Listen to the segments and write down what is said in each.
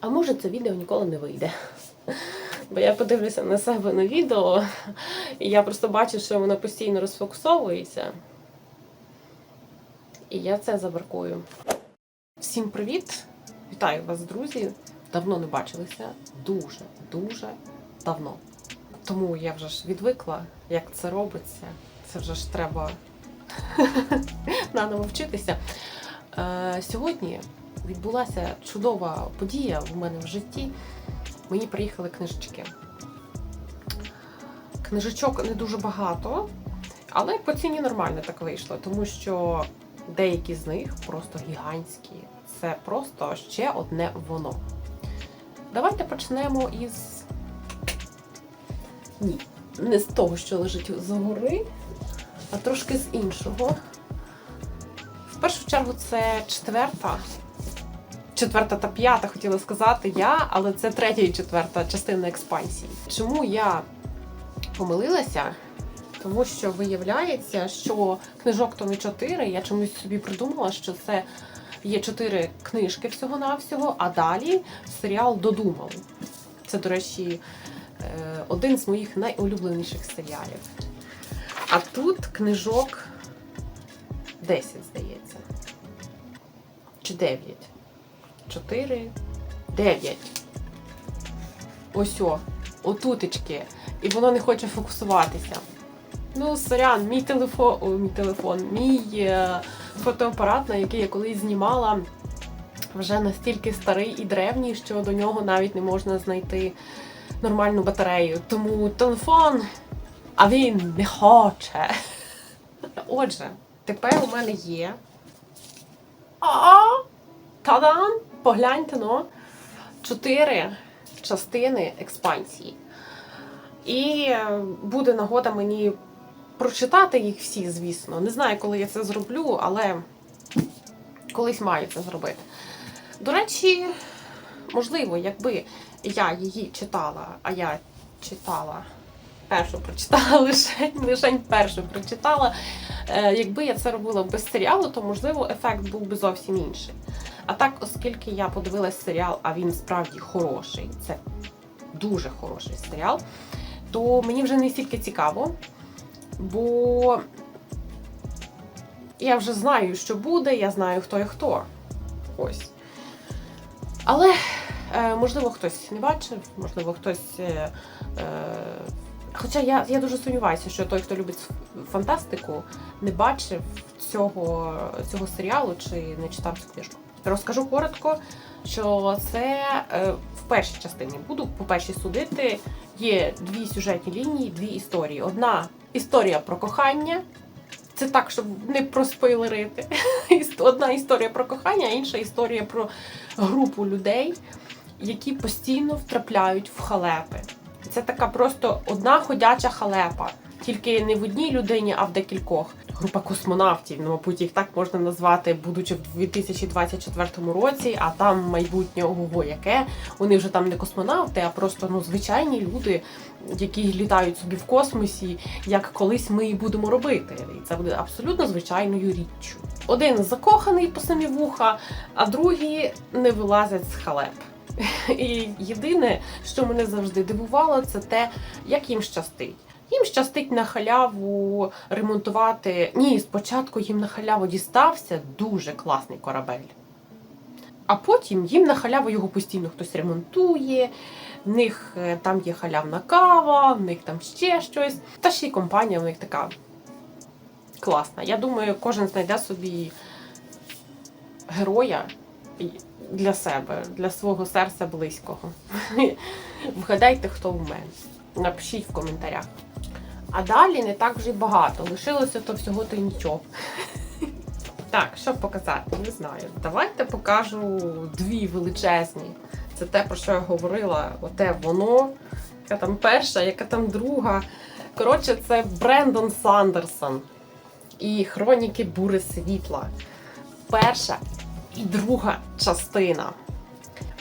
А може це відео ніколи не вийде. Бо я подивлюся на себе на відео, і я просто бачу, що воно постійно розфокусовується. І я це забаркую. Всім привіт! Вітаю вас, друзі! Давно не бачилися. Дуже, дуже давно. Тому я вже ж відвикла, як це робиться. Це вже ж треба наново вчитися. Е, сьогодні відбулася чудова подія в мене в житті. Мені приїхали книжечки. Книжечок не дуже багато, але по ціні нормально так вийшло, тому що деякі з них просто гігантські. Це просто ще одне воно. Давайте почнемо із. Ні, не з того, що лежить згори, а трошки з іншого. В першу чергу це четверта. Четверта та п'ята хотіла сказати я, але це третя і четверта частина експансії. Чому я помилилася? Тому що виявляється, що книжок то не чотири. Я чомусь собі придумала, що це є чотири книжки всього-навсього, а далі серіал додумав. Це, до речі, е, один з моїх найулюбленіших серіалів. А тут книжок 10, здається. Чи 9. 4, 9. Ось о, отутечки. І воно не хоче фокусуватися. Ну, сорян, мій телефон, о, мій телефон, мій е, фотоапарат, на який я колись знімала, вже настільки старий і древній, що до нього навіть не можна знайти нормальну батарею. Тому телефон, а він не хоче. Отже, тепер у мене є. А! Та-дам! Погляньте но. Чотири частини експансії. І буде нагода мені прочитати їх всі, звісно. Не знаю, коли я це зроблю, але колись маю це зробити. До речі, можливо, якби я її читала, а я читала. Першу прочитала лише, лише першу прочитала. Е, якби я це робила без серіалу, то можливо ефект був би зовсім інший. А так, оскільки я подивилась серіал, а він справді хороший, це дуже хороший серіал, то мені вже не стільки цікаво, бо я вже знаю, що буде, я знаю, хто і хто. Ось. Але, е, можливо, хтось не бачив, можливо, хтось. Е, е, Хоча я, я дуже сумніваюся, що той, хто любить фантастику, не бачив цього, цього серіалу чи не читав цю книжку. Розкажу коротко, що це е, в першій частині буду по першій судити. Є дві сюжетні лінії, дві історії. Одна історія про кохання. Це так, щоб не проспойлерити. Одна історія про кохання, а інша історія про групу людей, які постійно втрапляють в халепи. Це така просто одна ходяча халепа. Тільки не в одній людині, а в декількох. Група космонавтів, ну, мабуть, їх так можна назвати, будучи в 2024 році, а там майбутнє ого яке. Вони вже там не космонавти, а просто ну, звичайні люди, які літають собі в космосі, як колись ми і будемо робити. І це буде абсолютно звичайною річчю. Один закоханий по самі вуха, а другі не вилазять з халеп. І єдине, що мене завжди дивувало, це те, як їм щастить. Їм щастить на халяву ремонтувати. Ні, спочатку їм на халяву дістався дуже класний корабель. А потім їм на халяву його постійно хтось ремонтує, в них е, там є халявна кава, в них там ще щось. Та ще й компанія в них така класна. Я думаю, кожен знайде собі героя для себе, для свого серця близького. Вгадайте, хто в мене. Напишіть в коментарях. А далі не так вже й багато. Лишилося то всього то нічого. Так, що показати? Не знаю. Давайте покажу дві величезні. Це те, про що я говорила. Оте воно. Яка там перша, яка там друга. Коротше, це Брендон Сандерсон і Хроніки Бури Світла. Перша і друга частина.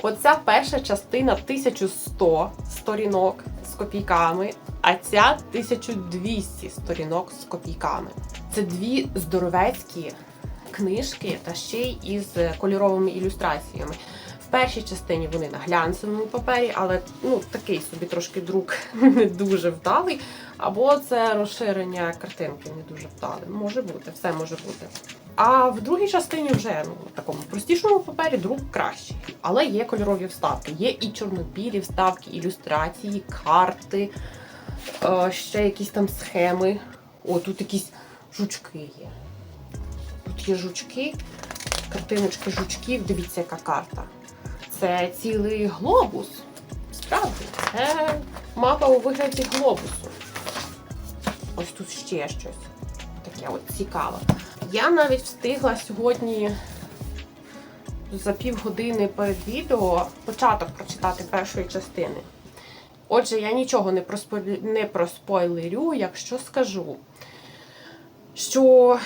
Оця перша частина 1100 сторінок копійками, а ця 1200 сторінок з копійками. Це дві здоровецькі книжки, та ще й із кольоровими ілюстраціями. В першій частині вони на глянцевому папері, але ну, такий собі трошки друк не дуже вдалий. Або це розширення картинки не дуже вдале. Може бути, все може бути. А в другій частині вже ну, в такому простішому папері друк кращий. Але є кольорові вставки, є і чорно-білі вставки, ілюстрації, карти, е, ще якісь там схеми. О, тут якісь жучки є. Тут є жучки, картиночки жучків. Дивіться, яка карта. Це цілий глобус. Справді, це мапа у вигляді глобусу. Ось тут ще щось. Таке от цікаве. Я навіть встигла сьогодні за півгодини перед відео початок прочитати першої частини. Отже, я нічого не, проспойлю, не проспойлерю, якщо скажу, що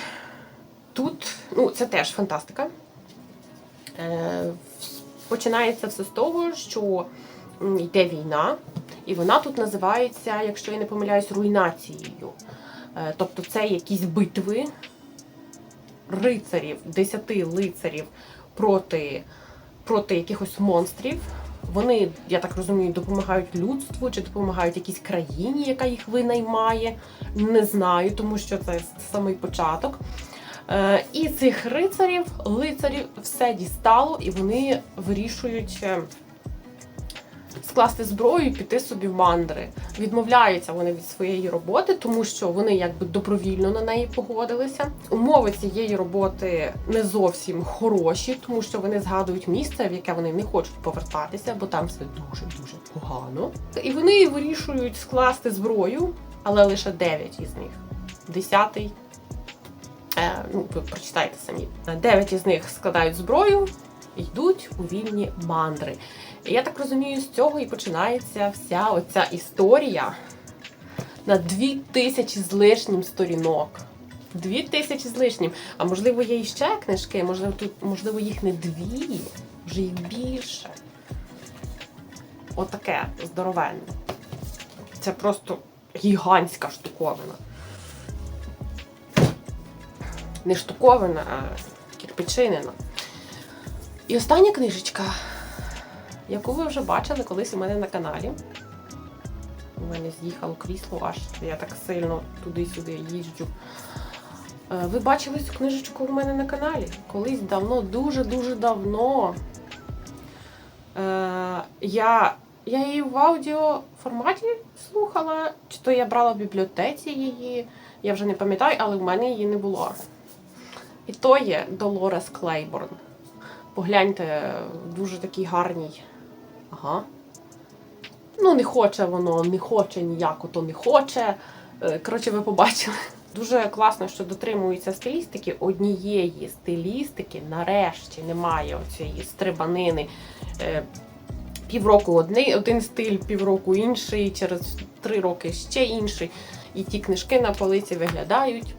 тут, ну, це теж фантастика. Е, починається все з того, що йде війна, і вона тут називається, якщо я не помиляюсь, руйнацією. Е, Тобто це якісь битви рицарів, десяти лицарів проти, проти якихось монстрів. Вони, я так розумію, допомагають людству чи допомагають якійсь країні, яка їх винаймає. Не знаю, тому що це самий початок. Е, І цих рицарів, лицарів все дістало, і вони вирішують е, скласти зброю і піти собі в мандри. Відмовляються вони від своєї роботи, тому що вони якби добровільно на неї погодилися. Умови цієї роботи не зовсім хороші, тому що вони згадують місце, в яке вони не хочуть повертатися, бо там все дуже дуже погано. І вони вирішують скласти зброю, але лише 9 із них. Десятий. Е, ну, ви прочитайте самі. Дев'ять із них складають зброю йдуть у вільні мандри. І я так розумію, з цього і починається вся оця історія на дві тисячі з лишнім сторінок. Дві тисячі з лишнім. А можливо, є іще книжки, можливо, тут, можливо, їх не дві, вже їх більше. Отаке здоровенне. Це просто гігантська штуковина. Не штуковина, а кирпичинина. І остання книжечка, яку ви вже бачили колись у мене на каналі. У мене з'їхало крісло аж, я так сильно туди-сюди їжджу. Е, Ви бачили цю книжечку у мене на каналі? Колись давно, дуже-дуже давно. Е, Я, я її в аудіоформаті слухала, чи то я брала в бібліотеці її, я вже не пам'ятаю, але в мене її не було. І то є Долорес Клейборн. Погляньте, дуже такий гарній. Ага. Ну, не хоче воно, не хоче ніяко, то не хоче. Е, Коротше, ви побачили. Дуже класно, що дотримується стилістики. Однієї стилістики нарешті немає оцієї стрибанини. Е, Півроку одний, один стиль, півроку інший, через три роки ще інший. І ті книжки на полиці виглядають.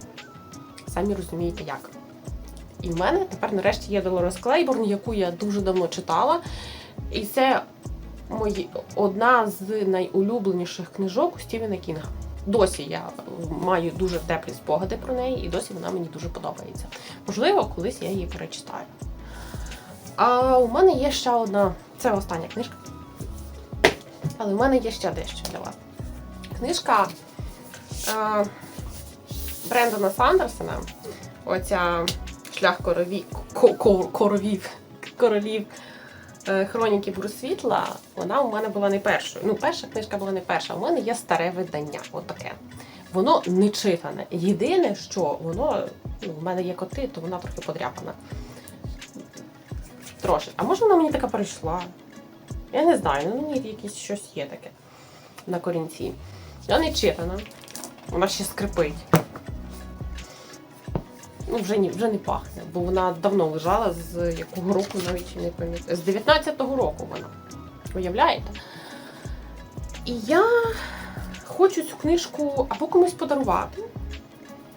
Самі розумієте як. І в мене тепер нарешті є Долорес Клейборн, яку я дуже давно читала. І це мої, одна з найулюбленіших книжок Стівена Кінга. Досі я маю дуже теплі спогади про неї, і досі вона мені дуже подобається. Можливо, колись я її перечитаю. А у мене є ще одна, це остання книжка. Але у мене є ще дещо для вас. Книжка е, Брендона Сандерсона. Оця шлях корові, ко- ко- коровів, королів е, хроніки Брусвітла, вона у мене була не першою. Ну, перша книжка була не перша. У мене є старе видання. Отаке. Воно не читане. Єдине, що воно, ну, в мене є коти, то вона трохи подряпана. Трошки. А може вона мені така прийшла? Я не знаю, ну мені якесь щось є таке на корінці. Вона не читана. Вона ще скрипить. Ну, вже ні, вже не пахне, бо вона давно лежала з якого року навіть не пам'ятаю. З 19-го року вона. Уявляєте? І я хочу цю книжку або комусь подарувати.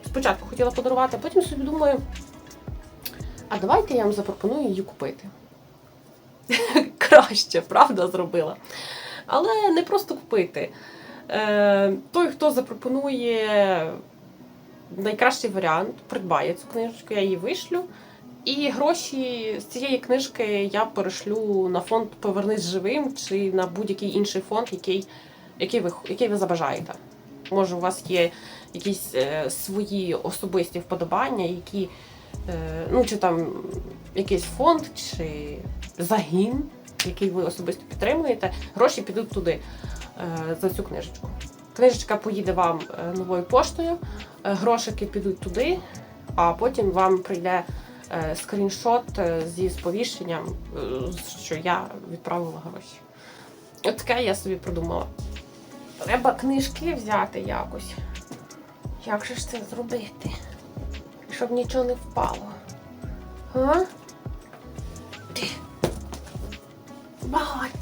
Спочатку хотіла подарувати, а потім собі думаю, а давайте я вам запропоную її купити. Краще, правда, зробила. Але не просто купити. Е, той, хто запропонує найкращий варіант, придбає цю книжечку, я її вишлю. І гроші з цієї книжки я перешлю на фонд Повернись живим чи на будь-який інший фонд, який, який, ви, який ви забажаєте. Може, у вас є якісь е, свої особисті вподобання, які, е, ну, чи там якийсь фонд, чи загін, який ви особисто підтримуєте, гроші підуть туди е, за цю книжечку. Книжечка поїде вам е, новою поштою, е, грошики підуть туди, а потім вам прийде е, скріншот зі сповіщенням, що я відправила гроші. От я собі придумала. Треба книжки взяти якось. Як же ж це зробити? Щоб нічого не впало. А? Багато.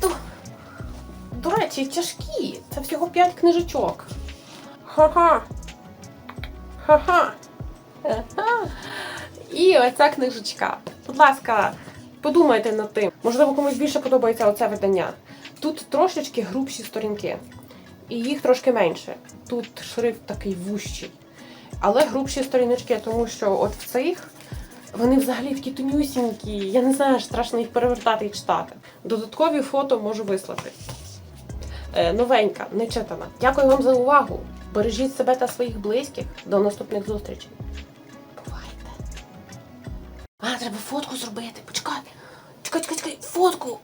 До речі, тяжкі. Це всього 5 книжечок. Ха-ха. Ха-ха. І оця книжечка. Будь ласка, подумайте над тим. Можливо, комусь більше подобається оце видання. Тут трошечки грубші сторінки. І їх трошки менше. Тут шрифт такий вущий. Але грубші сторіночки, тому що от в цих вони взагалі такі тонюсінькі. Я не знаю, страшно їх перевертати і читати. Додаткові фото можу вислати. Е, новенька, нечитана. Дякую вам за увагу. Бережіть себе та своїх близьких. До наступних зустрічей. Бувайте. А, треба фотку зробити. Почекай. Чекай, чекай, чекай, фотку.